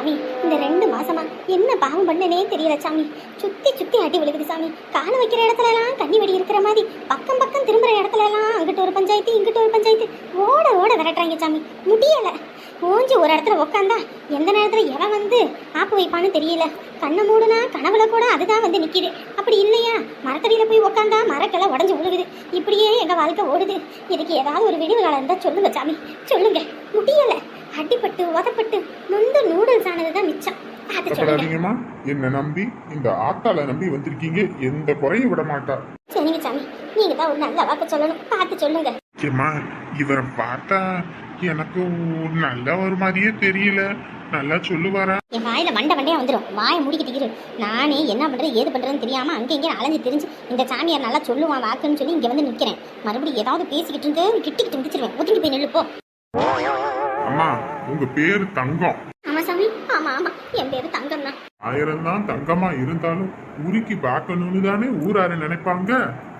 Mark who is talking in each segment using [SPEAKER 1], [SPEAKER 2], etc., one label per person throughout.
[SPEAKER 1] சாமி. இந்த ரெண்டு மாசமா என்ன பாவம் பண்ணனே தெரியல சாமி. சுத்தி சுத்தி அடி விழுகுது சாமி. கால வைக்கிற இடத்துல எல்லாம் கண்ணி வெடி இருக்கிற மாதிரி பக்கம் பக்கம் திரும்புற இடத்துல எல்லாம் அங்கிட்ட ஒரு பஞ்சாயத்து இங்கிட்ட ஒரு பஞ்சாயத்து. ஓட ஓட விரட்டுறாங்க சாமி. முடியல. ஓஞ்சி ஒரு இடத்துல உக்காந்தா எந்த நேரத்துல எவன் வந்து ஆப்பு வைப்பான்னு தெரியல. கண்ணை மூடுனா கனவுல கூட அதுதான் வந்து நிக்குது. அப்படி இல்லையா? மரத்தடியில போய் உக்காந்தா மரக்கெல்லாம் உடஞ்சு விழுகுது இப்படியே எங்க வாழ்க்கை ஓடுது. இதுக்கு ஏதாவது ஒரு விடிவு காலம் இருந்தா சொல்லுங்க சாமி. சொல்லுங்க. முடியலை. அடிபட்டு உதப்பட்டு நொந்து நூடுல்ஸ் ஆனதுதான் மிச்சம். பார்த்து சொல்லுங்க.
[SPEAKER 2] கஷ்டப்படாதீங்கம்மா என்னை நம்பி இந்த ஆத்தாளை நம்பி வந்திருக்கீங்க. எந்த குறையும் விட மாட்டா.
[SPEAKER 1] சரிங்க சாமி நீங்க தான் ஒரு நல்ல வாக்கு சொல்லணும். பார்த்து சொல்லுங்க.
[SPEAKER 2] ஏம்மா இவரை பார்த்தா எனக்கு நல்ல ஒரு மாதிரியே தெரியல. நல்லா சொல்லுவாரா?
[SPEAKER 1] என் வாயில மண்டை மண்டையா வந்துடும் வாயை முடிக்கிட்டு இரு. நானே என்ன பண்றது ஏது பண்றதுன்னு தெரியாம அங்கே இங்கே அலைஞ்சு தெரிஞ்சு இந்த சாமியார் நல்லா சொல்லுவான் வாக்குன்னு சொல்லி இங்க வந்து நிக்கிறேன். மறுபடியும் ஏதாவது பேசிக்கிட்டு இருந்து கிட்டிக்கிட்டு முடிச்சிருவேன். ஒதுங்கி போய் நில்லு போ.
[SPEAKER 2] அம்மா உங்க பேரு தங்கம்.
[SPEAKER 1] ஆமா சாமி. ஆமா ஆமா. என் பேரு தங்கம் தான்
[SPEAKER 2] ஆயிரம் தான் தங்கமா இருந்தாலும் உருக்கி பார்க்கணும்னு தானே ஊராரு நினைப்பாங்க?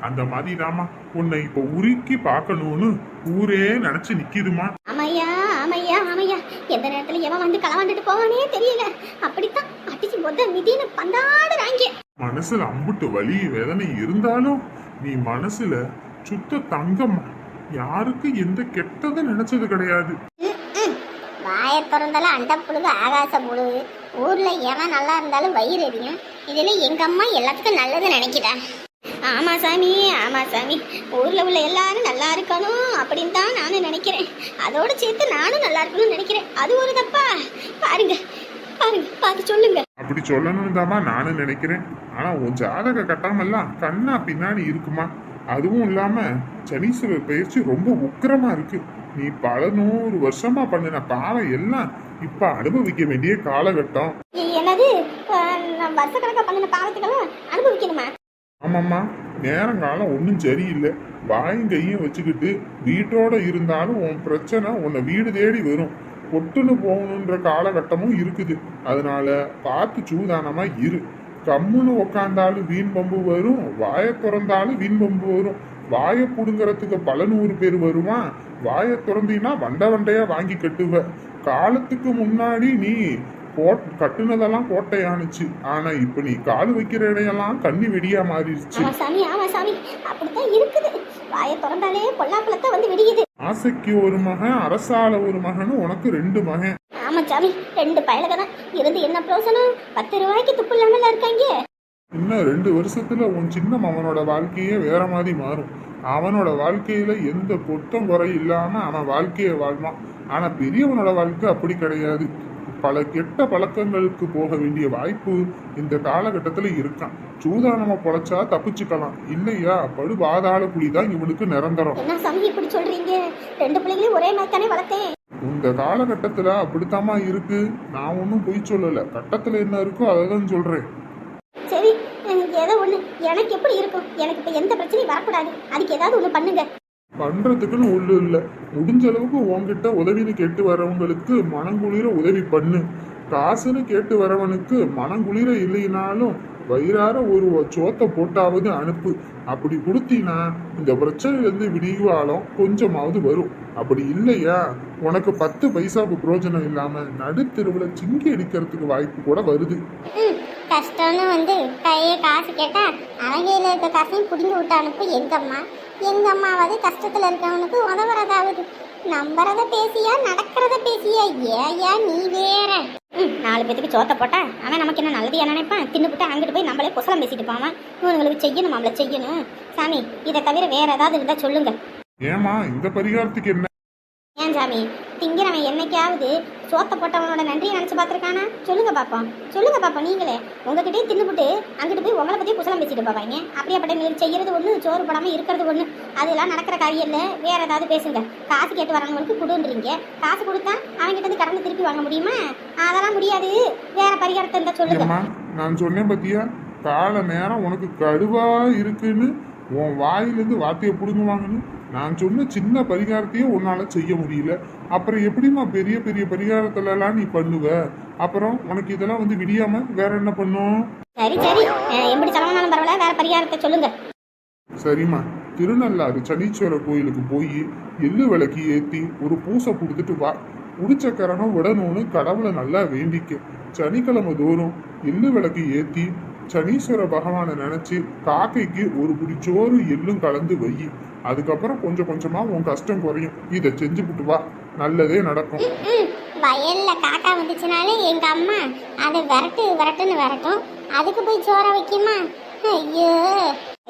[SPEAKER 2] அந்த மாதிரி தாமா உன்னை இப்ப உருக்கி பார்க்கணும்னு ஊரே நினைச்சு நிக்கிதுமா
[SPEAKER 1] ஆமையா ஆமையா ஆமையா. எந்த நேரத்துல எவன் வந்து களவாண்டுட்டு போவானே தெரியல. அப்படித்தான் அடிச்சு மொத்த மிதின்னு பந்தாடுறாங்க
[SPEAKER 2] மனசுல அம்புட்டு வலி வேதனை இருந்தாலும் நீ மனசுல சுத்த தங்கம்மா. யாருக்கு எந்த கெட்டதும் நினைச்சது கிடையாது.
[SPEAKER 1] வாயை திறந்தாலும் அண்டை புழுகு ஆகாச புழுகு. ஊரில் எவன் நல்லா இருந்தாலும் வயிறு எரியும். இதில் எங்கள் அம்மா எல்லாத்துக்கும் நல்லது நினைக்கிறா ஆமாம் சாமி ஆமாம் சாமி. ஊரில் உள்ள எல்லாரும் நல்லா இருக்கணும் அப்படின்னு தான் நானும் நினைக்கிறேன். அதோட சேர்த்து நானும் நல்லா இருக்கணும்னு நினைக்கிறேன். அது ஒரு தப்பா? பாருங்க பாருங்க பார்த்து சொல்லுங்க.
[SPEAKER 2] அப்படி சொல்லணும்னு தாமா நானும் நினைக்கிறேன். ஆனால் உன் ஜாதக கட்டாமல்லாம் கண்ணா பின்னாடி இருக்குமா? அதுவும் இல்லாமல் சனீஸ்வரர் பயிற்சி ரொம்ப உக்கிரமா இருக்குது நீ பல நூறு வருஷமா பண்ணின பாவம் எல்லாம் இப்ப அனுபவிக்க வேண்டிய காலகட்டம்.
[SPEAKER 1] என்னது? வருஷக்கணக்கா பண்ணின பாவத்துக்கெல்லாம் அனுபவிக்கணுமா?
[SPEAKER 2] ஆமாம்மா நேரங்காலம் ஒன்றும் சரியில்லை. வாயும் கையும் வச்சுக்கிட்டு வீட்டோட இருந்தாலும் உன் பிரச்சனை உன்னை வீடு தேடி வரும். பொட்டுன்னு போகணுன்ற காலகட்டமும் இருக்குது. அதனால பார்த்து சூதானமா இரு. கம்முன்னு உக்காந்தாலும் வீண் பம்பு வரும் வாயை திறந்தாலும் வீண் பம்பு வரும். வாயை புடுங்கறதுக்கு பல நூறு பேர் வருவான் வாயை திறந்தீங்கன்னா வண்ட வண்டையா வாங்கி கட்டுவ. காலத்துக்கு முன்னாடி நீ கோட் கட்டுனதெல்லாம் கோட்டையானுச்சு. ஆனா இப்ப நீ கால் வைக்கிற இடையெல்லாம் கண்ணி வெடியா மாறிடுச்சு.
[SPEAKER 1] சாமி ஆமா சாமி. அப்படித்தான் இருக்குது. வாயை திறந்தாலே பொல்லாக்குளத்தை வந்து விடியுது.
[SPEAKER 2] ஆசைக்கு ஒரு மகன் அரசால ஒரு மகன் உனக்கு ரெண்டு மகன்.
[SPEAKER 1] ஆமா சாமி ரெண்டு பயலுக தான் இருந்து என்ன பிரோசனம் பத்து ரூபாய்க்கு துப்பு இல்லாமல இருக்காங்க
[SPEAKER 2] இன்னும் ரெண்டு வருஷத்துல உன் சின்ன மகனோட வாழ்க்கையே வேற மாதிரி மாறும். அவனோட வாழ்க்கையில எந்த பொத்தம் குறை இல்லாம அவன் வாழ்க்கையை வாழ்வான். ஆனா பெரியவனோட வாழ்க்கை அப்படி கிடையாது. பல கெட்ட பழக்கங்களுக்கு போக வேண்டிய வாய்ப்பு இந்த காலகட்டத்துல இருக்கான். சூதானமா பொழைச்சா தப்பிச்சுக்கலாம். இல்லையா? படு பாதாள தான் இவனுக்கு நிரந்தரம். இந்த காலகட்டத்துல அப்படித்தாம்மா இருக்கு? நான் ஒன்றும் பொய் சொல்லல. கட்டத்துல என்ன இருக்கோ அதை தான் சொல்றேன்
[SPEAKER 1] சரி அஹ், ஏதோ ஒண்ணு எனக்கு எப்படி இருக்கும்? எனக்கு இப்ப எந்த பிரச்சனையும் வரக்கூடாது. அதுக்கு ஏதாவது ஒண்ணு பண்ணுங்க.
[SPEAKER 2] பண்றதுக்குன்னு ஒண்ணு இல்லை. முடிஞ்ச அளவுக்கு உன்கிட்ட உதவின்னு கேட்டு வரவங்களுக்கு மனங்குளிர உதவி பண்ணு. காசுன்னு கேட்டு வரவனுக்கு மனங்குளிர இல்லைனாலும் வயிறார ஒரு சோத்தை போட்டாவது அனுப்பு. அப்படி கொடுத்தீன்னா இந்த பிரச்சனையிலேருந்து விடிவாலும் கொஞ்சமாவது வரும். அப்படி இல்லையா? உனக்கு பத்து பைசாவுக்கு பிரயோஜனம் இல்லாம நடுத்தெருவில் சிங்கி அடிக்கிறதுக்கு வாய்ப்பு கூட வருது.
[SPEAKER 1] கஷ்டம்னு வந்து கையை காசு கேட்டா அவங்கையில இருக்க காசையும் பிடிங்கி விட்டு அனுப்பு எங்க அம்மா எங்க அம்மாவது கஷ்டத்துல இருக்கவனுக்கு உதவுறதாவது? நம்புறத பேசியா நடக்கிறத பேசியா? ஏயா நீ வேற. ம், நாலு பேத்துக்கு சோத்த போட்டா அவன் நமக்கு என்ன நல்லது நினைப்பான்? தின்னுபிட்டு அங்கிட்டு போய் நம்மளே குசலம் பேசிட்டு போவான். இவனுங்களுக்கு செய்யணும் அவளை செய்யணும். சாமி இதை தவிர வேற ஏதாவது இருந்தா சொல்லுங்க.
[SPEAKER 2] ஏமா இந்த பரிகாரத்துக்கு என்ன?
[SPEAKER 1] ஏன் சாமி திங்கிறவன் என்னைக்காவது சோத்த போட்டவனோட நன்றியை நினச்சி பார்த்துருக்கானா? சொல்லுங்க பார்ப்போம் சொல்லுங்கள் பார்ப்போம் நீங்களே. உங்ககிட்டயே தின்னுபிட்டு அங்கிட்டு போய் உங்களை பற்றி குசலம் பேசிட்டு போவாங்க அப்படியாப்பட்ட நீர் செய்யறது ஒன்று சோறு போடாமல் இருக்கிறது ஒன்று அதெல்லாம் நடக்கிற காரியம் இல்லை. வேற ஏதாவது பேசுங்க. காசு கேட்டு வரவங்களுக்கு கொடுன்றீங்க. காசு கொடுத்தா அவங்ககிட்ட இருந்து கடந்து திருப்பி வாங்க முடியுமா? அதெல்லாம் முடியாது. வேற பரிகாரத்தை இருந்தால் சொல்லுங்க.
[SPEAKER 2] நான் சொன்னேன் பத்தியா? கால நேரம் உனக்கு கடுவா இருக்குன்னு உன் வாயிலிருந்து வார்த்தையை பிடுங்குவாங்கன்னு நான் சொன்ன சின்ன பரிகாரத்தையும் உன்னால செய்ய முடியல. அப்புறம் எப்படிம்மா பெரிய பெரிய பரிகாரத்துல எல்லாம் நீ பண்ணுவ? அப்புறம் உனக்கு இதெல்லாம் வந்து விடியாம வேற என்ன பண்ணும்?
[SPEAKER 1] சரி சரி. எப்படி செலவானாலும் பரவாயில்ல. வேற பரிகாரத்தை சொல்லுங்க.
[SPEAKER 2] சரிம்மா. திருநள்ளாறு சனீஸ்வரர் கோயிலுக்கு போய் எள்ளு விளக்கு ஏத்தி ஒரு பூசை கொடுத்துட்டு வா. உடிச்சக்கரணம் விடணும்னு கடவுளை நல்லா வேண்டிக்க. சனிக்கிழமை தோறும் எள்ளு விளக்கு ஏத்தி சனீஸ்வர பகவானை நினைச்சு காக்கைக்கு ஒரு குடி சோறு எள்ளும் கலந்து வை. அதுக்கப்புறம் கொஞ்சம் கொஞ்சமா உன் கஷ்டம் குறையும். இதை செஞ்சு விட்டு வா. நல்லதே நடக்கும்.
[SPEAKER 3] ம் வயல்ல காக்கா வந்துச்சுனாலே எங்க அம்மா அதை விரட்டு விரட்டுன்னு விரட்டும். அதுக்கு போய் சோற வைக்குமா? ஐயோ.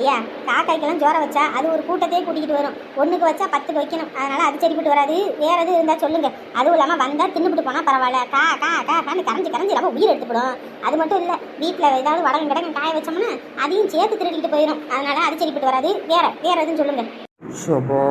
[SPEAKER 1] ஐயா காக்காய்க்கெல்லாம் ஜோர வச்சா அது ஒரு கூட்டத்தையே கூட்டிகிட்டு வரும். ஒன்றுக்கு வச்சா பத்துக்கு வைக்கணும். அதனால அது செடிப்பட்டு வராது. வேற எது இருந்தால் சொல்லுங்க. அதுவும் இல்லாமல் வந்தால் தின்னுபிட்டு போனால் பரவாயில்ல. கா கா கா கான்னு கரைஞ்சு கரைஞ்சி ரொம்ப உயிர் எடுத்துப்படும் அது மட்டும் இல்லை. வீட்டுல ஏதாவது வடகம் கடகம் காய வச்சோம்னா அதையும் சேர்த்து திருடிட்டு போயிடும் அதனால அது சரிப்பட்டு வராது. வேற வேற எதுவும் சொல்லுங்க.
[SPEAKER 2] சபா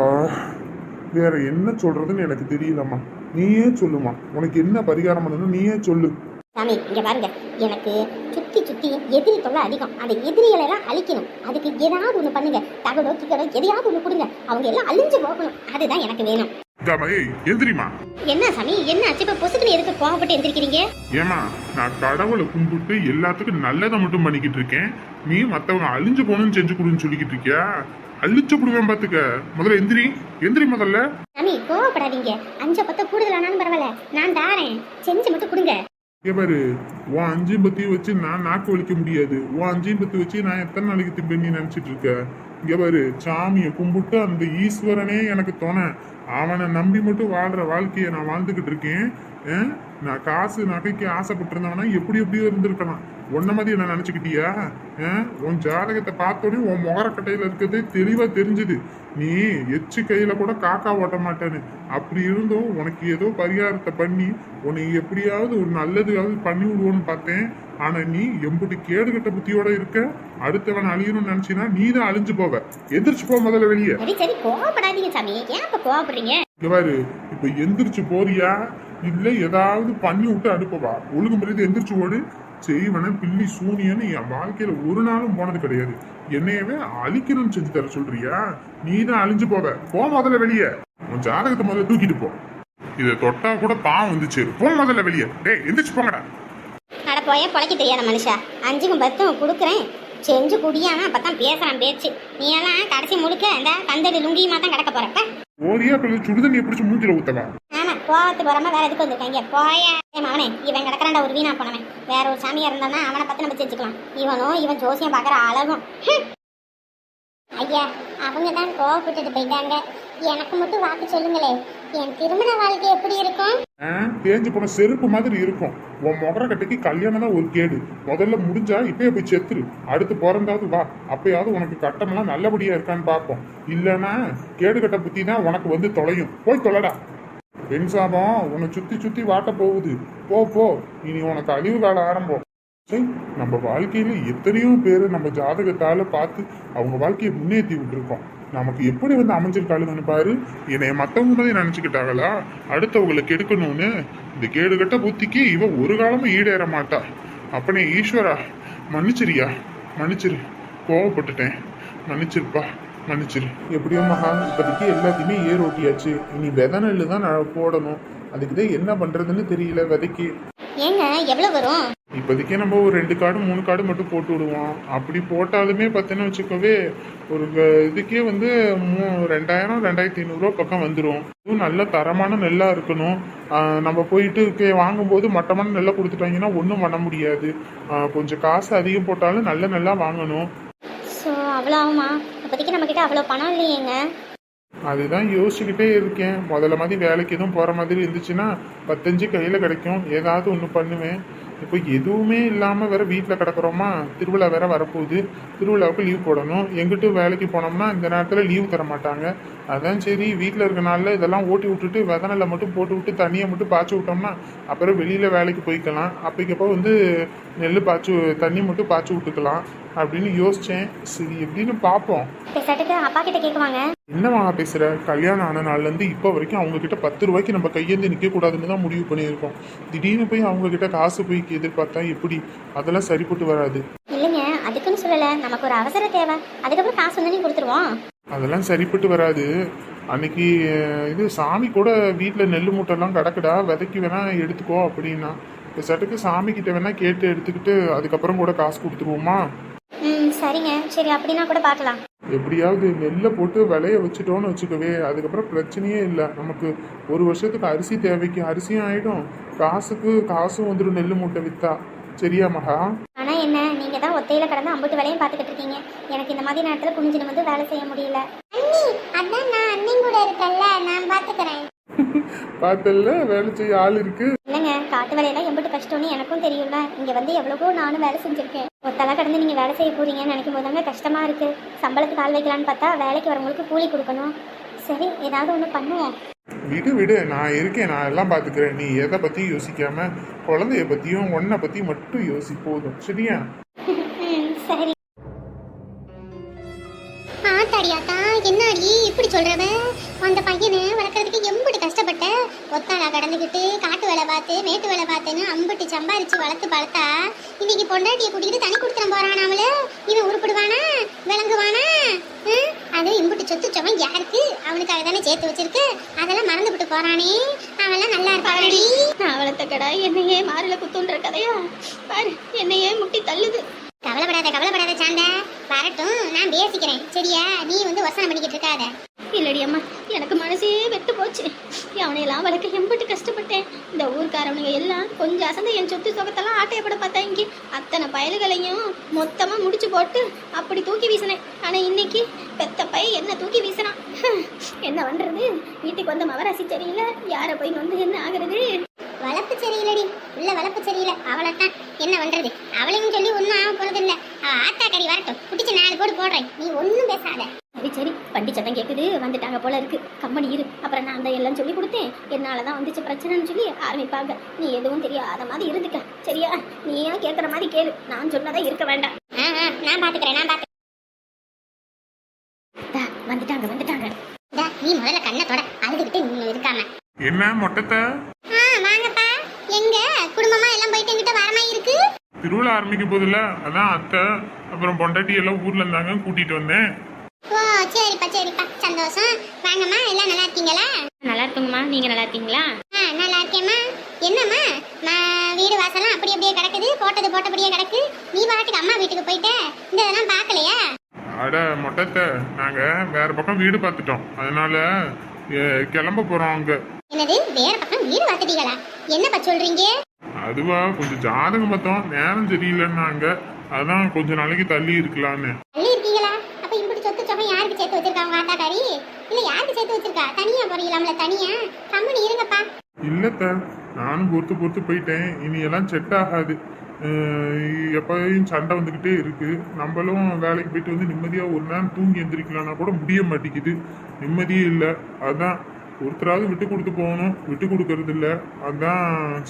[SPEAKER 2] வேற என்ன சொல்றதுன்னு எனக்கு தெரியலம்மா. நீயே சொல்லுமா. உனக்கு என்ன பரிகாரம் பண்ணணும் நீயே சொல்லு.
[SPEAKER 1] சாமி இங்க பாருங்க. எனக்கு சுத்தி சுத்தி எதிரி தொல்லை அதிகம். அந்த எதிரிகளை எல்லாம் அழிக்கணும். அதுக்கு ஏதாவது ஒண்ணு பண்ணுங்க. தகடோ கிக்கடோ எதையாவது ஒண்ணு கொடுங்க. அவங்க எல்லாம் அழிஞ்சு போகணும். அதுதான் எனக்கு வேணும்.
[SPEAKER 2] எந்திரிமா
[SPEAKER 1] என்ன சாமி என்ன ஆச்சு? இப்ப பொசுக்குன்னு எதுக்கு கோவப்பட்டு எந்திரிக்கிறீங்க?
[SPEAKER 2] ஏமா நான் கடவுளை கும்பிட்டு எல்லாத்துக்கும் நல்லதை மட்டும் பண்ணிக்கிட்டு இருக்கேன். நீ மத்தவங்க அழிஞ்சு போகணும்னு செஞ்சு கொடுன்னு சொல்லிக்கிட்டு இருக்கியா? அழிச்சு போடுவேன் பாத்துக்க. முதல்ல எந்திரி. எந்திரி முதல்ல.
[SPEAKER 1] சாமி கோவப்படாதீங்க. அஞ்ச பத்த கூடுதலானாலும் பரவாயில்ல. நான் தாரேன். செஞ்சு மட்டும் கொடுங்க.
[SPEAKER 2] இங்க பாரு உன் அஞ்சு பத்தி வச்சு நான் நாக்கு வலிக்க முடியாது. உன் அஞ்சு பத்தி வச்சு நான் எத்தனை நாளைக்கு நீ நினைச்சிட்டு இருக்க? இங்க பாரு சாமியை கும்பிட்டு அந்த ஈஸ்வரனே எனக்கு துணை. அவனை நம்பி மட்டும் வாழ்ற வாழ்க்கையை நான் வாழ்ந்துகிட்டு இருக்கேன். நான் காசு நகைக்கு ஆசைப்பட்டிருந்தவனா எப்படி எப்படியோ இருந்திருக்கலாம். உன்ன மாதிரி என்ன நினச்சிக்கிட்டியா? ஆ? உன் ஜாதகத்தை பார்த்தோன்னே உன் முகரக்கட்டையில் இருக்கிறதே தெளிவாக தெரிஞ்சுது. நீ எச்சு கையில் கூட காக்கா ஓட்ட மாட்டேன்னு. அப்படி இருந்தும் உனக்கு ஏதோ பரிகாரத்தை பண்ணி உன்னை எப்படியாவது ஒரு நல்லதுக்காவது பண்ணி விடுவோன்னு பார்த்தேன். ஆனா நீ எம்புட்டு கேடுகட்ட புத்தியோட இருக்க. அடுத்தவன் அழியணும்னு நினைச்சினா நீ தான் அழிஞ்சு போவ. எந்திரிச்சு போ முதல்ல வெளியே.
[SPEAKER 1] சரி சரி கோவப்படாதீங்க சாமி. ஏன் இப்ப கோவப்படுறீங்க?
[SPEAKER 2] பாரு இப்ப எந்திரிச்சு போறியா? இல்ல ஏதாவது பண்ணி விட்டு அடுப்பவா ஒழுங்கு முறையில் எந்திரிச்சு ஓடு. செய்வன பில்லி சூனியன்னு என் வாழ்க்கையில ஒரு நாளும் போனது கிடையாது. என்னையவே அழிக்கணும்னு செஞ்சு தர சொல்றியா? நீ தான் அழிஞ்சு போவ. போ முதல்ல வெளியே. உன் ஜாதகத்தை முதல்ல தூக்கிட்டு போ. இதை தொட்டா கூட பாவம் வந்துச்சு. போ முதல்ல வெளியே. டேய் எந்திரிச்சு போங்கடா.
[SPEAKER 1] போய பொழைக்க தெரியாத மனுஷா. அஞ்சுக்கும் பத்தும் கொடுக்குறேன். செஞ்சு குடியானா அப்பதான் பேசுறான் பேச்சு. நீ எல்லாம் கடைசி முழுக்க இந்த கந்தடி லுங்கியுமா தான் கிடக்க போறப்ப
[SPEAKER 2] சுடுதண்ணியை பிடிச்சி மூஞ்சில ஊத்தவா?
[SPEAKER 1] ஆமா கோவத்து போறாம வேற எதுக்கு வந்திருக்காங்க? போய. ஏ மவனே இவன் கிடக்குறான்டா ஒரு வீணா போனவன். வேற ஒரு சாமியா இருந்தானா அவனை பத்தி நம்ம செஞ்சுக்கலாம். இவனும் இவன் ஜோசியம் பாக்குற அழகும்.
[SPEAKER 3] ஐயா அவங்க தான் கோவப்பட்டுட்டு போயிட்டாங்க. எனக்கு மட்டும் வாக்கு சொல்லுங்களே. என் திருமண வாழ்க்கை எப்படி இருக்கும்?
[SPEAKER 2] தேஞ்சு போன செருப்பு மாதிரி இருக்கும். உன் முகர கட்டைக்கு கல்யாணம் தான் ஒரு கேடு. முதல்ல முடிஞ்சா இப்பயே போய் செத்துரு. அடுத்து பிறந்தாவது வா. அப்பயாவது உனக்கு கட்டமெல்லாம் நல்லபடியா இருக்கான்னு பார்ப்போம். இல்லைன்னா கேடு கட்ட புத்தி தான் உனக்கு வந்து தொலையும். போய் தொலைடா. பெண் சாபம் உன்னை சுத்தி சுத்தி வாட்ட போகுது. போ போ. இனி உனக்கு அழிவு கால ஆரம்பம். சரி நம்ம வாழ்க்கையில எத்தனையோ பேர் நம்ம ஜாதகத்தால பார்த்து அவங்க வாழ்க்கையை முன்னேற்றி விட்டுருக்கோம். நமக்கு எப்படி வந்து அமைஞ்சிருக்காளுங்கன்னு பாரு. என்னைய மத்தவங்க மாதிரி நினச்சிக்கிட்டாங்களா? அடுத்தவங்களை கெடுக்கணும்னு இந்த கேடுகட்ட புத்திக்கு இவ ஒரு காலமும் ஈடேற மாட்டா. அப்பனே ஈஸ்வரா மன்னிச்சிரியா மன்னிச்சிரு. கோவப்பட்டுட்டேன். மன்னிச்சிருப்பா. மன்னிச்சிரு. எப்படியோ மகா இப்போதைக்கு எல்லாத்தையுமே ஏர் ஓட்டியாச்சு இனி வித நெல்லு தான் நான் போடணும். அதுக்கு தான் என்ன பண்றதுன்னு தெரியல விதைக்கு.
[SPEAKER 1] ஏங்க எவ்வளவு வரும்?
[SPEAKER 2] இப்போதைக்கு நம்ம ஒரு ரெண்டு கார்டு மூணு கார்டு மட்டும் போட்டு விடுவோம். அப்படி போட்டாலுமே பார்த்தீங்கன்னா வச்சுக்கோவே ஒரு இதுக்கே வந்து மூ ரெண்டாயிரம் ரெண்டாயிரத்தி ஐநூறுரூவா பக்கம் வந்துடும் இதுவும் நல்ல தரமான நெல்லாக இருக்கணும். நம்ம போயிட்டு கே வாங்கும்போது மட்டமான நெல்லை கொடுத்துட்டாங்கன்னா ஒன்றும் பண்ண முடியாது. கொஞ்சம் காசு அதிகம் போட்டாலும் நல்ல நெல்லாக வாங்கணும்.
[SPEAKER 1] ஸோ அவ்வளோ ஆகுமா? இப்போதைக்கு நம்ம கிட்ட அவ்வளோ பணம் இல்லையேங்க.
[SPEAKER 2] அதுதான் யோசிச்சுக்கிட்டே இருக்கேன். முதல்ல மாதிரி வேலைக்கு எதுவும் போகிற மாதிரி இருந்துச்சுன்னா பத்தஞ்சு கையில் கிடைக்கும். ஏதாவது ஒன்று பண்ணுவேன். இப்போ எதுவுமே இல்லாமல் வேற வீட்டில் கிடக்குறோமா? திருவிழா வேற வரப்போகுது. திருவிழாவுக்கு லீவ் போடணும். எங்கிட்ட வேலைக்கு போனோம்னா இந்த நேரத்தில் லீவ் தர மாட்டாங்க. அதான் சரி வீட்டில் இருக்க நாளில் இதெல்லாம் ஓட்டி விட்டுட்டு விதநெல்லை மட்டும் போட்டு விட்டு தண்ணியை மட்டும் பாய்ச்சி விட்டோம்னா அப்புறம் வெளியில் வேலைக்கு போய்க்கலாம். அப்பைக்கப்போ வந்து நெல் பாய்ச்சி தண்ணி மட்டும் பாய்ச்சி விட்டுக்கலாம் அப்படின்னு யோசித்தேன் சரி எப்படின்னு பார்ப்போம்.
[SPEAKER 1] அப்பா கிட்ட கேட்குவாங்க
[SPEAKER 2] என்னவா பேசுற? கல்யாணம் ஆன நாள்ல இருந்து இப்போ வரைக்கும் அவங்க கிட்ட பத்து ரூபாய்க்கு நம்ம கையேந்து நிக்க கூடாதுன்னு தான் முடிவு பண்ணியிருக்கோம். திடீர்னு போய் அவங்க கிட்ட காசு போய் எதிர்பார்த்தா எப்படி? அதெல்லாம் சரிப்பட்டு வராது.
[SPEAKER 1] இல்லைங்க அதுக்குன்னு சொல்லலை. நமக்கு ஒரு அவசர தேவை. அதுக்கப்புறம் காசு வந்து நீ கொடுத்துருவோம்.
[SPEAKER 2] அதெல்லாம் சரிப்பட்டு வராது. அன்னைக்கு இது சாமி கூட வீட்டில் நெல் மூட்டைலாம் கிடக்குடா விதைக்கு வேணா எடுத்துக்கோ அப்படின்னா. சட்டுக்கு சாமி கிட்ட வேணா கேட்டு எடுத்துக்கிட்டு அதுக்கப்புறம் கூட காசு கொடுத்துருவோமா?
[SPEAKER 1] ம் சரிங்க. சரி அப்படின்னா கூட பார்க்கலாம்.
[SPEAKER 2] எப்படியாவது நெல்லை போட்டு விளைய வச்சுட்டோன்னு வச்சுக்கவே அதுக்கப்புறம் பிரச்சனையே இல்லை. நமக்கு ஒரு வருஷத்துக்கு அரிசி தேவைக்கு அரிசியும் ஆயிடும். காசுக்கு காசும் வந்துடும் நெல் மூட்டை வித்தா. சரியா மகா?
[SPEAKER 1] ஆனா என்ன? நீங்க தான் ஒத்தையில கடந்து அம்புட்டு வேலையும் பார்த்துக்கிட்டு இருக்கீங்க. எனக்கு இந்த மாதிரி நேரத்துல குனிஞ்சு நிமிந்து வேலை செய்ய முடியல.
[SPEAKER 3] அண்ணி அதான் நான் அண்ணன் கூட இருக்கல்ல நான் பாத்துக்கிறேன்
[SPEAKER 2] பார்த்தல வேலை செய்ய ஆள் இருக்கு.
[SPEAKER 1] இல்லைங்க காட்டு வேலையெல்லாம் எம்பிட்டு கஷ்டம்னு எனக்கும் தெரியும்ல. இங்க வந்து எவ்வளவோ நானும் வேலை செஞ்சிருக்கேன். ஒத்தலா கடந்து நீங்க வேலை செய்ய போறீங்கன்னு நினைக்கும் போதாங்க கஷ்டமா இருக்கு. சம்பளத்துக்கு ஆள் வைக்கலான்னு பார்த்தா வேலைக்கு வரவங்களுக்கு கூலி கொடுக்கணும். சரி ஏதாவது ஒன்று பண்ணுவோம்.
[SPEAKER 2] விடு விடு. நான் இருக்கேன். நான் எல்லாம் பார்த்துக்கிறேன். நீ எதை பற்றியும் யோசிக்காம குழந்தைய பற்றியும் உன்னை பற்றி மட்டும் யோசி. போதும். சரியா?
[SPEAKER 1] ம், சரி.
[SPEAKER 3] ஆத்தாடியாத்தா என்னடி? இப்படி சொல்றவ? அந்த பையனை வளர்க்கறதுக்கு எம்பிட்டு கஷ்டப்பட்ட? ஒத்தாளா கடந்துக்கிட்டு காட்டு வேலை பார்த்து மேட்டு வேலை பார்த்துன்னு அம்பிட்டு சம்பாரிச்சு வளர்த்து பழத்தா? இன்னைக்கு பொண்டாட்டியை கூட்டிக்கிட்டு தனி கொடுத்துட போறான் அவள. இவன் உருப்படுவானா? விளங்குவானா? ஹம்? அது இம்புட்டு சொத்து சொவன் யாருக்கு? அவனுக்காக தானே சேர்த்து வச்சிருக்கு. அதெல்லாம் மறந்துவிட்டு போறானே. அவெல்லாம் நல்லா இருப்பாளடி
[SPEAKER 1] நான் வளர்த்த கடா என்னையே மாறில குத்துன்ற கதையா? பாரு என்னையே முட்டி தள்ளுது.
[SPEAKER 3] கவலைப்படாத கவலைப்படாத சாந்த. வரட்டும் நான் பேசிக்கிறேன். சரியா? நீ வந்து வசனம் பண்ணிக்கிட்டு இருக்காத.
[SPEAKER 1] இல்லடி அம்மா எனக்கு மனசே வெட்டு போச்சு. அவனையெல்லாம் வளர்க்க எம்பிட்டு கஷ்டப்பட்டேன். இந்த ஊர்க்காரவனுங்க எல்லாம் கொஞ்சம் அசந்து என் சொத்து சொகத்தெல்லாம் ஆட்டையப்பட பார்த்தாங்க. அத்தனை பயல்களையும் மொத்தமா முடிச்சு போட்டு அப்படி தூக்கி வீசினேன். ஆனா இன்னைக்கு பெத்த என்ன தூக்கி வீசினான் என்ன பண்றது? வீட்டுக்கு வந்த மவராசி சரியில்லை. யாரை போய் வந்து என்ன ஆகுறது?
[SPEAKER 3] வளர்ப்பு சரியில்லடி. உள்ள வளர்ப்பு சரியில்லை. அவளைத்தான். என்ன பண்றது? அவளையும் சொல்லி ஒன்றும் ஆக போறது இல்ல அவ ஆத்தா கறி வரட்டும். குட்டிச்சு நாலு போடு போடுறேன். நீ ஒன்றும் பேசாத.
[SPEAKER 1] சரி சரி. வண்டி சத்தம் கேட்குது வந்துட்டாங்க போல இருக்கு. கம்பெனி இரு. அப்புறம் நான் தான் எல்லாம் சொல்லி கொடுத்தேன். என்னால தான் வந்துச்சு பிரச்சனைன்னு சொல்லி ஆரம்பிப்பாங்க. நீ எதுவும் தெரியாத மாதிரி இருந்துக்க. சரியா? நீ ஏன் கேட்குற மாதிரி கேளு. நான் சொன்னதான் இருக்க வேண்டாம்.
[SPEAKER 3] நான் பாத்துக்கிறேன். நான் பாத்து
[SPEAKER 1] வந்துட்டாங்க வந்துட்டாங்க.
[SPEAKER 3] நீ முதல்ல கண்ணை தொட. அழுதுகிட்டு நீ இருக்காம.
[SPEAKER 2] என்ன மொட்டத்தை?
[SPEAKER 3] ஆ வாங்கப்பா. எங்க? குடும்பமா எல்லாம் போயிட்டு எங்கிட்ட வரமா இருக்கு?
[SPEAKER 2] திருவிழா ஆரம்பிக்க போதில்ல? அதான் அத்தை அப்புறம் பொண்டாட்டி எல்லாம் ஊர்ல இருந்தாங்க கூட்டிட்டு வந்தேன்.
[SPEAKER 3] ஓ சரிப்பா சரிப்பா. சந்தோஷம். வாங்கம்மா எல்லாம் நல்லா இருக்கீங்களா?
[SPEAKER 1] நல்லா இருக்குங்கம்மா. நீங்க நல்லா இருக்கீங்களா?
[SPEAKER 3] ஆ நல்லா இருக்கேம்மா. என்னம்மா? நான் வீடு வாசலாம் அப்படி அப்படியே கிடக்குது போட்டது போட்டபடியே கிடக்கு. நீ பாட்டுக்கு அம்மா வீட்டுக்கு போயிட்ட? இந்த இதெல்லாம் பார்க்கலையா?
[SPEAKER 2] அட மொட்டத்தை நாங்க வேற பக்கம் வீடு பார்த்துட்டோம் அதனால கிளம்ப போறோம் அங்க.
[SPEAKER 3] என்னது வேற பக்கம் வீடு பார்த்துட்டீங்களா என்னப்பா சொல்றீங்க?
[SPEAKER 2] அதுவா கொஞ்சம் ஜாதகம் பார்த்தோம். நேரம் சரியில்லைன்னாங்க அதான் கொஞ்ச நாளைக்கு தள்ளி இருக்கலான்னு.
[SPEAKER 3] தள்ளி இருக்கீங்களா? அப்ப இப்படி சொத்து சொகம் யாருக்கு சேர்த்து வச்சிருக்காங்க ஆத்தாக்காரி? இல்ல யாருக்கு சேர்த்து வச்சிருக்கா? தனியா போறீங்களாம்ல தனியா? கம்முனு இருங்கப்பா.
[SPEAKER 2] இல்லத்த நானும் பொறுத்து பொறுத்து போயிட்டேன். இனி எல்லாம் செட் ஆகாது. எப்பயும் சண்டை வந்துக்கிட்டே இருக்குது நம்மளும் வேலைக்கு போயிட்டு வந்து நிம்மதியாக ஒரு நேரம் தூங்கி எந்திரிக்கலாம்னா கூட முடிய மாட்டேங்குது. நிம்மதியே இல்லை. அதுதான் ஒருத்தராவது விட்டு கொடுத்து போகணும். விட்டு கொடுக்கறது இல்லை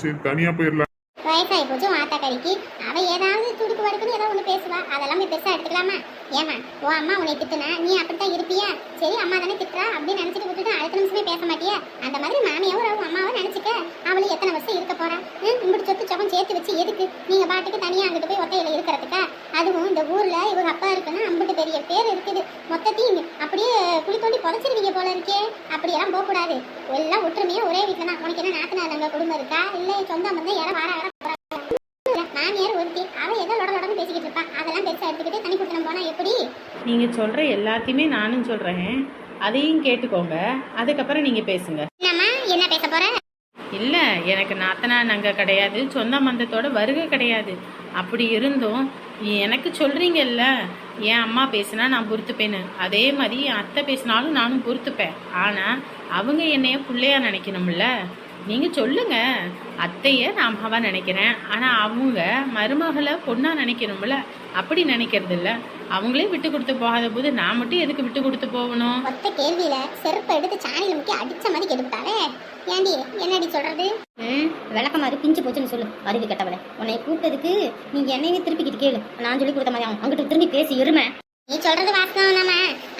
[SPEAKER 2] சரி தனியாக போயிடலாம்.
[SPEAKER 3] வயசாகி போச்சு மாத்தா கறிக்கு. அவள் ஏதாவது துடுக்கு வடுக்குன்னு ஏதோ ஒன்று பேசுவா. அதெல்லாம் போய் பெருசாக எடுத்துக்கலாமா? ஏமா ஓ அம்மா உன்னை திட்டுனா நீ அப்படித்தான் இருப்பியா? சரி அம்மா தானே திட்டுறா அப்படின்னு நினைச்சிட்டு விட்டுட்டு அடுத்த நிமிஷமே பேச மாட்டியா? அந்த மாதிரி மாமியாவும் ஒரு அம்மாவும் நினச்சிக்க. அவளும் எத்தனை வருஷம் இருக்க போறா? இப்படி சொத்து சொகம் சேர்த்து வச்சு எதுக்கு? நீங்கள் பாட்டுக்கு தனியாக அங்கிட்டு போய் ஒத்தையில இருக்கிறதுக்கா? அதுவும் இந்த ஊரில் இவங்க அப்பா இருக்குன்னா அம்பிட்டு பெரிய பேர் இருக்குது. மொத்தத்தையும் அப்படியே குழி தோண்டி புதைச்சிருவீங்க போல இருக்கே. அப்படியெல்லாம் போகக்கூடாது. எல்லாம் ஒற்றுமையாக ஒரே வீட்டில் தான் உனக்கு என்ன நாத்தனார் குடும்பம் இருக்கா? இல்லை சொந்த வந்து யாரும் வர வார ஒருத்தி அவ ஏதோ லொட லொடன்னு பேசிக்கிட்டு இருப்பா. அதெல்லாம் பெருசா எடுத்துக்கிட்டு தனி குடுத்தனம் போனா எப்படி?
[SPEAKER 4] நீங்கள் சொல்கிற எல்லாத்தையுமே நானும் சொல்கிறேன் அதையும் கேட்டுக்கோங்க. அதுக்கப்புறம் நீங்கள் பேசுங்க.
[SPEAKER 3] என்னம்மா என்ன பேச போற?
[SPEAKER 4] இல்லை எனக்கு நாத்தனா நங்கை கிடையாது. சொந்த மந்தத்தோட வருகை கிடையாது. அப்படி இருந்தும் எனக்கு சொல்கிறீங்கல்ல என் அம்மா பேசினா நான் பொறுத்துப்பேன்னு. அதே மாதிரி என் அத்தை பேசினாலும் நானும் பொறுத்துப்பேன். ஆனால் அவங்க என்னைய பிள்ளையா நினைக்கணும்ல. நீங்கள் சொல்லுங்க. அத்தையை நான் அம்மாவா நினைக்கிறேன். ஆனால் அவங்க மருமகளை பொண்ணா நினைக்கணும்ல. அப்படி நினைக்கிறது இல்ல. அவங்களே விட்டு கொடுத்து போகாத போது நான் மட்டும் எதுக்கு விட்டு கொடுத்து போகணும்?
[SPEAKER 3] ஒத்த கேள்வியில செருப்பை எடுத்து சாணியில முக்கி அடிச்ச மாதிரி கெடுத்தாவே ஏண்டி என்னடி சொல்றது?
[SPEAKER 1] ம் விளக்கமாறு பிஞ்சு போச்சுன்னு சொல்லு அறிவு கெட்டவளே. உன்னை கூப்பிட்டதுக்கு நீ என்னையே திருப்பிக்கிட்டு கேளு. நான் சொல்லி கொடுத்த மாதிரி அவன் அங்கிட்டு திரும்பி பேசி எருமை.
[SPEAKER 3] நீ சொல்றது வாஸ்தவம் நம்ம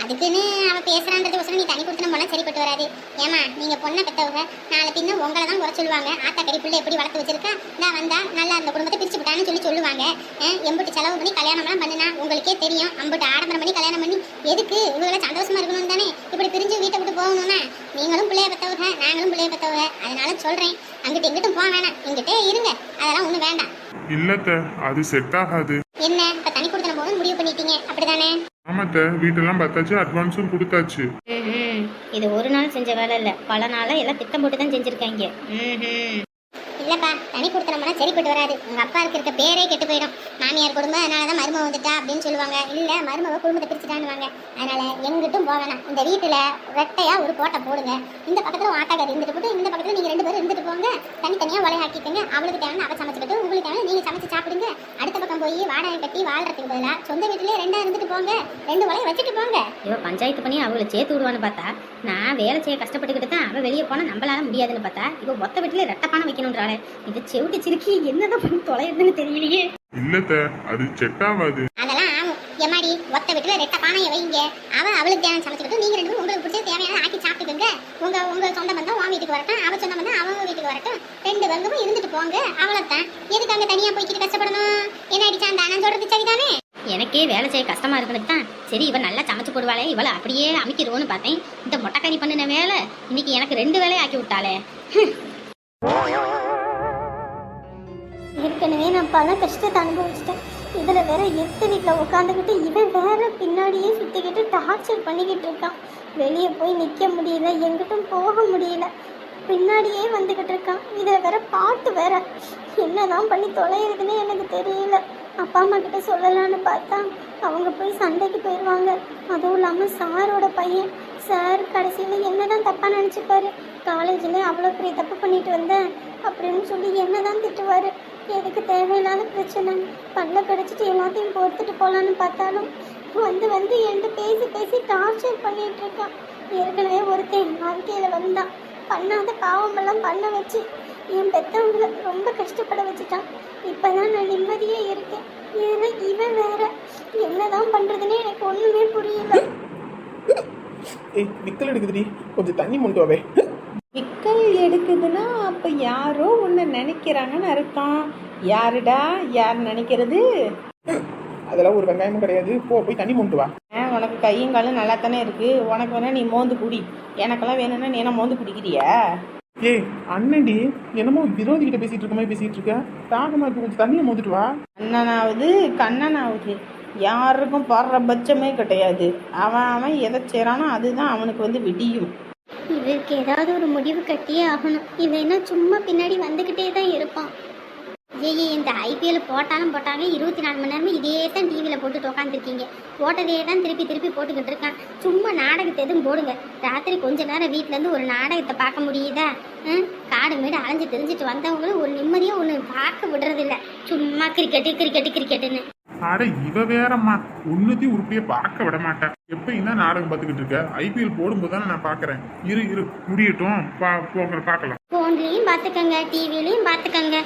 [SPEAKER 3] அதுக்குன்னு அவ பேசுறான்றது நீ தனி கொடுத்தனம் போனா சரிப்பட்டு வராது. ஏமா நீங்க பொண்ணை பெத்தவங்க நாளை பின்ன உங்களை தான் குறை சொல்லுவாங்க. ஆத்தா கறி பிள்ளை எப்படி வளர்த்து வச்சிருக்கா? நான் வந்தா நல்லா அந்த குடும்பத்தை பிரிச்சு விட்டான்னு சொல்லி சொல்லுவாங்க. எம்புட்டு செலவு பண்ணி கல்யாணம் எல்லாம் பண்ணுனா உங்களுக்கே தெரியும். அம்புட்டு ஆடம்பரம் பண்ணி கல்யாணம் பண்ணி எதுக்கு? இவங்களை சந்தோஷமா இருக்கணும் தானே? இப்படி பிரிஞ்சு வீட்டை விட்டு போகணும்னா நீங்களும் பிள்ளைய பெத்தவங்க நாங்களும் பிள்ளைய பெத்தவங்க. அதனால சொல்றேன். அங்கிட்டு எங்கிட்டும் போக வேணாம். இங்கிட்டே இருங்க. அதெல்லாம் ஒண்ணும் வேண்டாம்.
[SPEAKER 2] இல்லத்த அது செட் ஆகாது.
[SPEAKER 3] என்ன இப்ப தனி கொடுத்தன போகணும்னு முடிவு பண்ணிட்டீங்க அப்படிதானே
[SPEAKER 2] ஆமா ஆமாத்த வீட்டெல்லாம் பார்த்தாச்சு அட்வான்ஸும் கொடுத்தாச்சு.
[SPEAKER 1] இது ஒரு நாள் செஞ்ச வேலை இல்லை. பல நாளாக எல்லாம் திட்டம் போட்டு தான் செஞ்சுருக்காங்க. ம்
[SPEAKER 3] இல்லப்பா தனி கொடுத்தனம்னா சரிப்பட்டு வராது. உங்க அப்பா இருக்க பேரே கெட்டு போயிடும். மாமியார் குடும்பம் அதனாலதான் மருமக வந்துட்டா அப்படின்னு சொல்லுவாங்க. இல்ல மருமக குடும்பத்தை பிரிச்சுட்டான்னுவாங்க. அதனால எங்கிட்டும் போக வேணாம். இந்த வீட்டுல ரெட்டையா ஒரு கோட்டை போடுங்க. இந்த பக்கத்துல ஆட்டாக்காரி இருந்துட்டு போட்டு இந்த பக்கத்துல நீங்க ரெண்டு பேரும் இருந்துட்டு போங்க. தனித்தனியா உலை ஆக்கிக்கங்க அவளுக்கு தேவை அவ சமைச்சுக்கிட்டு உங்களுக்கு தேவை நீங்க சமைச்சு சாப்பிடுங்க. அடுத்த பக்கம் போய் வாடகை கட்டி வாழ்றதுக்கு பதிலா சொந்த வீட்டுலயே ரெண்டா இருந்துட்டு போங்க. ரெண்டு உலையை வச்சுட்டு போங்க.
[SPEAKER 1] இவ பஞ்சாயத்து பண்ணி அவளை சேர்த்து விடுவான்னு பார்த்தா நான் வேலை செய்ய கஷ்டப்பட்டுக்கிட்டு தான் அவள் வெளியே போனால் நம்மளால முடியாதுன்னு பார்த்தா இவ மொத்த வீட்டில் ரெட்டப்பான வைக்கணுன்றாளே இது செவிட்டு சிரிக்கி என்னதான் பண்ணி தொலைறதுன்னு தெரியலையே.
[SPEAKER 2] இல்லத்த அது செட் ஆகாது
[SPEAKER 3] அதெல்லாம் ஆகும் எம்மாடி ஒத்த பானையை வைங்க. அவ அவளுக்கு தேவையான சமைச்சுக்கிட்டு நீங்க ரெண்டு பேரும் உங்களுக்கு பிடிச்ச தேவையான ஆக்கி சாப்பிட்டுக்கோங்க. உங்க உங்க சொந்த பந்தம் உன் வீட்டுக்கு வரட்டும் அவ சொந்த பந்தம் அவங்க வீட்டுக்கு வரட்டும். ரெண்டு பந்தமும் இருந்துட்டு போங்க. அவ்வளவுதான். எதுக்கு அங்க தனியா போய்க்கிட்டு கஷ்டப்படணும்? என்ன அடிச்சா அந்த அண்ணன் சொல்றது சரிதானே?
[SPEAKER 1] எனக்கே வேலை செய்ய கஷ்டமா இருக்குன்னு தான். சரி இவ நல்லா சமைச்சு போடுவாளே இவளை அப்படியே அமைக்கிடுவோன்னு பார்த்தேன். இந்த மொட்டைக்கறி பண்ணின வேலை இன்னைக்கு எனக்கு ரெண்டு வேலையை ஆக்கி விட்டாளே. ஏற்கனவே நான் பல கஷ்டத்தை அனுபவிச்சிட்டேன். இதில் வேற எத்த வீட்டில் உட்காந்துக்கிட்டு இவன் வேற பின்னாடியே சுற்றிக்கிட்டு டார்ச்சர் பண்ணிக்கிட்டு இருக்கான். வெளியே போய் நிற்க முடியல எங்கிட்டும் போக முடியல. பின்னாடியே வந்துக்கிட்டு இருக்கான். இதில் வேற பாட்டு வேற. என்னதான் பண்ணி தொலைகிறதுனே எனக்கு தெரியல. அப்பா அம்மா கிட்ட சொல்லலான்னு பார்த்தா அவங்க போய் சண்டைக்கு போயிடுவாங்க அதுவும் இல்லாமல் சாரோட பையன். சார் கடைசியில் என்னதான் தப்பாக நினச்சிப்பாரு? காலேஜில் அவ்வளோ பெரிய தப்பு பண்ணிட்டு வந்தேன் அப்படின்னு சொல்லி என்னதான் திட்டுவார்? எதுக்கு தேவையில்லாத பிரச்சனை? பல்ல கடிச்சிட்டு எல்லாத்தையும் பொறுத்துட்டு போகலான்னு பார்த்தாலும் வந்து வந்து என்கிட்ட பேசி பேசி டார்ச்சர் பண்ணிட்டு இருக்கான். ஏற்கனவே ஒருத்தன் வாழ்க்கையில் வந்தான். பண்ணாத பாவமெல்லாம் பண்ண வச்சு என் பெற்றவங்களை ரொம்ப கஷ்டப்பட வச்சுட்டான். இப்போ தான் நான் நிம்மதியே இருக்கேன். ஏன்னா இவன் வேற. என்னதான் பண்ணுறதுன்னே எனக்கு ஒன்றுமே புரியல.
[SPEAKER 5] ஏய் விக்கல் எடுக்குதுடி. கொஞ்சம் தண்ணி முண்டுவாவே வாவே
[SPEAKER 4] விக்கல் எடுக்குதுன்னா அப்போ யாரோ ஒன்று நினைக்கிறாங்கன்னு அர்த்தம். யாருடா? யார் நினைக்கிறது?
[SPEAKER 5] அதெல்லாம் ஒரு வெங்காயமும் கிடையாது. போ போய் தண்ணி மொண்டு வா.
[SPEAKER 4] உனக்கு கையும் காலும் நல்லா தானே இருக்கு. உனக்கு வேணா நீ மோந்து குடி. எனக்கெல்லாம் வேணும்னா நீ என்ன மோந்து குடிக்கிறியா?
[SPEAKER 5] ஏய் அண்ணன்டி என்னமோ விரோதி கிட்ட பேசிட்டு இருக்க மாதிரி பேசிட்டு இருக்க. தாகமா இருக்கு கொஞ்சம் தண்ணியை மோந்துட்டு வா.
[SPEAKER 4] அண்ணனாவது கண்ணனாவது யாருக்கும் பாடுற பட்சமே கிடையாது. அவன் அவன் எதை செய்கிறானோ அதுதான் அவனுக்கு வந்து விடியும்.
[SPEAKER 1] இவருக்கு ஏதாவது ஒரு முடிவு கட்டியே ஆகணும். இல்லைன்னா சும்மா பின்னாடி வந்துக்கிட்டே தான் இருப்பான். ஏய் இந்த ஐபிஎல் போட்டாலும் போட்டாங்க இருபத்தி நாலு மணி நேரமும் இதே தான் டிவியில் போட்டுட்டு உட்காந்துருக்கீங்க போட்டதே தான் திருப்பி திருப்பி போட்டுக்கிட்டு இருக்கான். சும்மா நாடகத்தை எதுவும் போடுங்க. ராத்திரி கொஞ்ச நேரம் வீட்டிலேருந்து ஒரு நாடகத்தை பார்க்க முடியுதா? காடு மேடு அலைஞ்சு தெரிஞ்சிட்டு வந்தவங்களும் ஒரு நிம்மதியாக ஒன்று பார்க்க விடுறதில்ல. சும்மா கிரிக்கெட்டு கிரிக்கெட்டு கிரிக்கெட்டுன்னு
[SPEAKER 2] அட இவ வேறம்மா. உன்னத்தையும் உருப்படியே பார்க்க விட மாட்டேன் எப்பயும் தான் நாடகம் பார்த்துக்கிட்டு இருக்க? ஐபிஎல் போடும்போது தானே நான் பார்க்கறேன். இரு இரு. முடியட்டும். பா போங்க பார்க்கலாம்.
[SPEAKER 1] ஃபோன்லேயும் பார்த்துக்கங்க டிவிலையும் பார்த்துக்கங்க.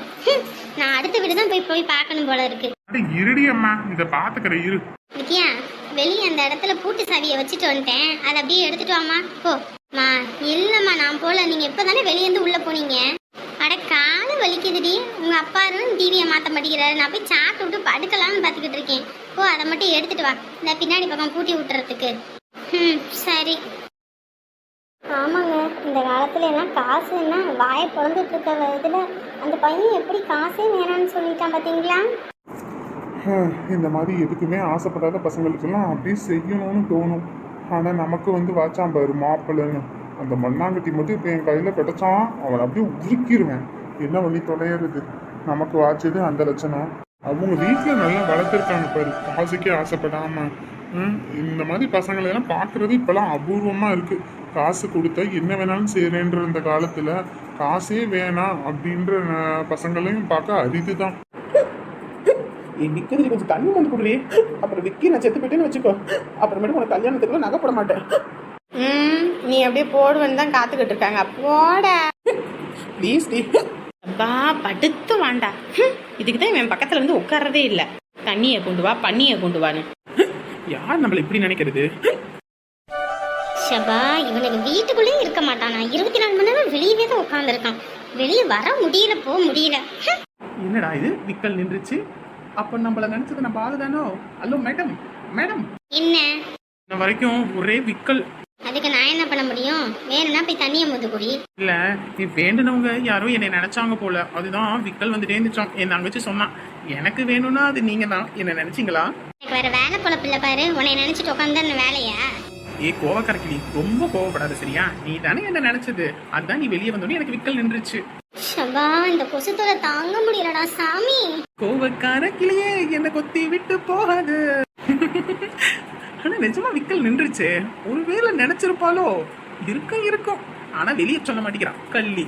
[SPEAKER 1] நான் அடுத்த வீடு தான் போய் போய் பார்க்கணும் போல இருக்கு.
[SPEAKER 2] அட இருடி அம்மா. இதை பார்த்துக்கிற இரு.
[SPEAKER 1] விக்கியா வெளியே அந்த இடத்துல பூட்டு சாவியை வச்சுட்டு வந்துட்டேன். அதை அப்படியே எடுத்துட்டு வாமா போ. மா இல்லைம்மா நான் போல. நீங்கள் இப்போ தானே வெளியேருந்து உள்ளே போனீங்க? அட காலு வலிக்குதுடி. உங்கள் அப்பாரும் டிவியை மாற்ற மாட்டேங்கிறாரு. நான் போய் சாப்பிட்டு விட்டு படுக்கலாம்னு பார்த்துக்கிட்டு இருக்கேன். ஓ அதை மட்டும் எடுத்துட்டு வா. இந்த பின்னாடி பக்கம் பூட்டி விட்டுறதுக்கு. ம் சரி. ஆமாங்க. இந்த காலத்துல எல்லாம் காசுன்னா வாயை பிறந்துட்டு இருக்க இதில் அந்த பையன் எப்படி காசே வேணான்னு சொல்லிட்டான் பார்த்தீங்களா?
[SPEAKER 2] இந்த மாதிரி எதுக்குமே ஆசைப்படாத பசங்களுக்கெல்லாம் அப்படியே செய்யணும்னு தோணும். ஆனால் நமக்கு வந்து வாச்சான் பாரு மாப்பிள்ளைன்னு. அந்த மண்ணாங்கட்டி மட்டும் இப்போ என் கையில் கிடச்சான். அவனை அப்படியே உருக்கிடுவேன் என்ன பண்ணி தொலையிறது நமக்கு வாச்சது அந்த லட்சணம். அவங்க வீட்டில் நல்லா வளர்த்துருக்காங்க பாரு. காசுக்கே ஆசைப்படாம. ம், இந்த மாதிரி பசங்களை எல்லாம் பார்க்கறது இப்போலாம் அபூர்வமாக இருக்கு. காசு கொடுத்தா என்ன வேணாலும் செய்கிறேன்ற இந்த காலத்தில் காசே வேணாம் அப்படின்ற பசங்களையும் பார்க்க அரிது தான்.
[SPEAKER 5] விக்கதுடி கொஞ்சம் தண்ணி மொண்டு குடுறி. அப்புறம் விக்கி நான் செத்து போயிட்டேன்னு வச்சுக்கோ. அப்புறமேட்டு உனக்கு கல்யாணத்துக்குலாம் நகை போட மாட்டேன்.
[SPEAKER 4] ம் நீ அப்படியே போடுவேன்னு தான் காத்துக்கிட்டு இருக்காங்க. போட.
[SPEAKER 5] Please D.
[SPEAKER 4] அப்பா படுத்து வாண்டா. ஹம், இதுக்கு தான் இவன் பக்கத்துல இருந்து உட்கார்றதே இல்லை. தண்ணியை கொண்டு வா பண்ணியை கொண்டு வான்னு.
[SPEAKER 5] யார் நம்மள இப்படி நினைக்கிறது?
[SPEAKER 1] ஷபா இவனுக்கு வீட்டுக்குள்ளே இருக்க மாட்டானா? இருபத்தி நாலு மணி நேரம் வெளியவே தான் உட்காந்துருக்கான் வெளியே வர முடியல. போக முடியல.
[SPEAKER 5] என்னடா இது? விக்கல் நின்றுச்சு. அப்போ நம்மள நினைச்சது நம்ம ஆளுதானோ ஹலோ மேடம் மேடம்.
[SPEAKER 1] என்ன?
[SPEAKER 5] இன்ன வரைக்கும் ஒரே விக்கல்
[SPEAKER 1] அதுக்கு நான் என்ன பண்ண முடியும்? வேணும்னா போய் தண்ணியை முந்து குடி.
[SPEAKER 5] இல்ல நீ வேண்டுனவங்க யாரோ என்னை நினைச்சாங்க போல. அதுதான் விக்கல் வந்துட்டே இருந்துச்சோம். என் தங்கச்சி சொன்னான் எனக்கு வேணும்னா அது நீங்க தான். என்ன நினைச்சீங்களா?
[SPEAKER 1] எனக்கு வேற வேலை பொழப்பு இல்லை பாரு. உன்னை நினைச்சிட்டு உட்காந்து வேலையா?
[SPEAKER 5] ஏ கோவக்கரக்கிளி ரொம்ப கோவப்படாத சரியா? நீ தானே என்ன நினைச்சது? அதான் நீ வெளியே வந்தோடனே எனக்கு விக்கல் நின்றுச்சு.
[SPEAKER 1] ஷபா இந்த கொசுத்தோட தாங்க முடியலடா சாமி.
[SPEAKER 5] கோவக்கார கிளியே என்ன கொத்தி விட்டு போகாது. ஆனால் நிஜமாக விக்கல் நின்றுச்சு. ஒருவேளை நினச்சிருப்பாலோ இருக்க இருக்கும். ஆனா வெளியே சொல்ல மாட்டேங்கிறான். கள்ளி.